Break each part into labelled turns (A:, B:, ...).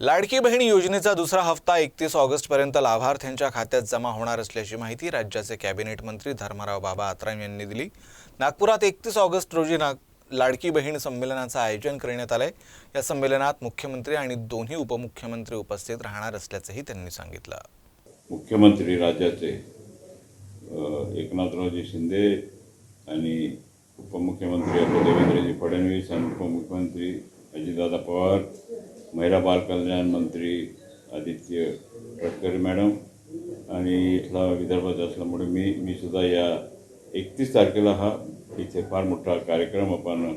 A: लाडकी बहीण योजनेचा दुसरा हप्ता एकतीस ऑगस्टपर्यंत लाभार्थ्यांच्या खात्यात जमा होणार असल्याची माहिती राज्याचे कॅबिनेट मंत्री धर्मराव बाबा आत्राम यांनी दिली. नागपुरात एकतीस ऑगस्ट रोजी नाग लाडकी बहीण संमेलनाचं आयोजन करण्यात आलंय. या संमेलनात मुख्यमंत्री आणि दोन्ही उपमुख्यमंत्री उपस्थित राहणार असल्याचंही त्यांनी सांगितलं.
B: मुख्यमंत्री राज्याचे एकनाथरावजी शिंदे आणि उपमुख्यमंत्री देवेंद्रजी फडणवीस आणि उपमुख्यमंत्री अजितदादा पवार महिला बालकल्याण मंत्री आदित्य तटकरे मॅडम आणि इथला विदर्भात असल्यामुळे मी मी सुद्धा या एकतीस तारखेला हा इथे फार मोठा कार्यक्रम आपण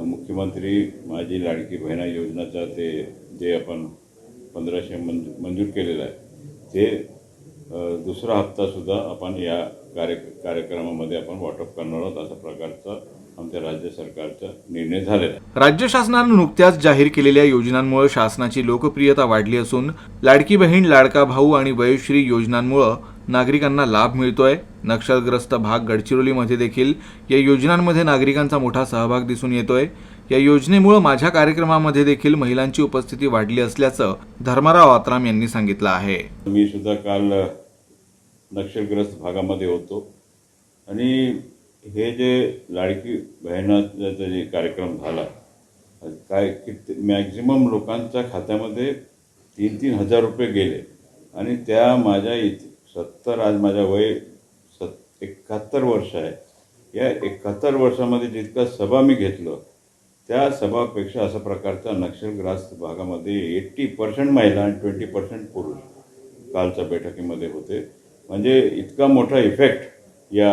B: मुख्यमंत्री माझी लाडकी बहिणा योजनाचा ते जे आपण पंधराशे मंजू मंजूर केलेलं आहे ते दुसरा हप्तासुद्धा आपण या कार्य कार्यक्रमामध्ये आपण वाटप करणार आहोत अशा प्रकारचा आमच्या राज्य सरकारचा निर्णय झालेला
A: राज्य शासनानं नुकत्याच जाहीर केलेल्या योजनांमुळे शासनाची लोकप्रियता वाढली असून लाडकी बहीण लाडका भाऊ आणि वयोश्री योजनांमुळे नागरिकांना लाभ मिळतोय. नक्षलग्रस्त भाग गडचिरोलीमध्ये देखील या योजनांमध्ये नागरिकांचा मोठा सहभाग दिसून येतोय. या योजनेमुळे माझ्या कार्यक्रमामध्ये देखील महिलांची उपस्थिती वाढली असल्याचं धर्माराव आत्राम यांनी सांगितलं आहे.
B: मी सुद्धा काल नक्षलग्रस्त भागामध्ये होतो आणि हे जे लाडकी बहिणाचा जे कार्यक्रम झाला काय किती मॅक्झिमम लोकांच्या खात्यामध्ये तीन तीन हजार रुपये गेले. आणि त्या माझ्या इथे सत्तर आज माझ्या वय सत् एकाहत्तर वर्ष आहे. या एकाहत्तर वर्षामध्ये जितका सभा मी घेतलं त्या सभापेक्षा अशा प्रकारचा नक्षलग्रस्त भागामध्ये एट्टी पर्सेंट महिला आणि ट्वेंटी पर्सेंट पुरुष कालच्या बैठकीमध्ये होते. म्हणजे इतका मोठा इफेक्ट या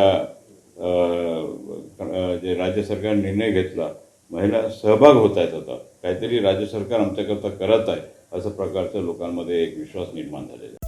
B: जे राज्य सरकार निर्णय घेतला महिला सहभाग होत आहेत आता. काहीतरी राज्य सरकार आमच्याकरता करत आहे असं प्रकारचं लोकांमध्ये एक विश्वास निर्माण झालेला आहे.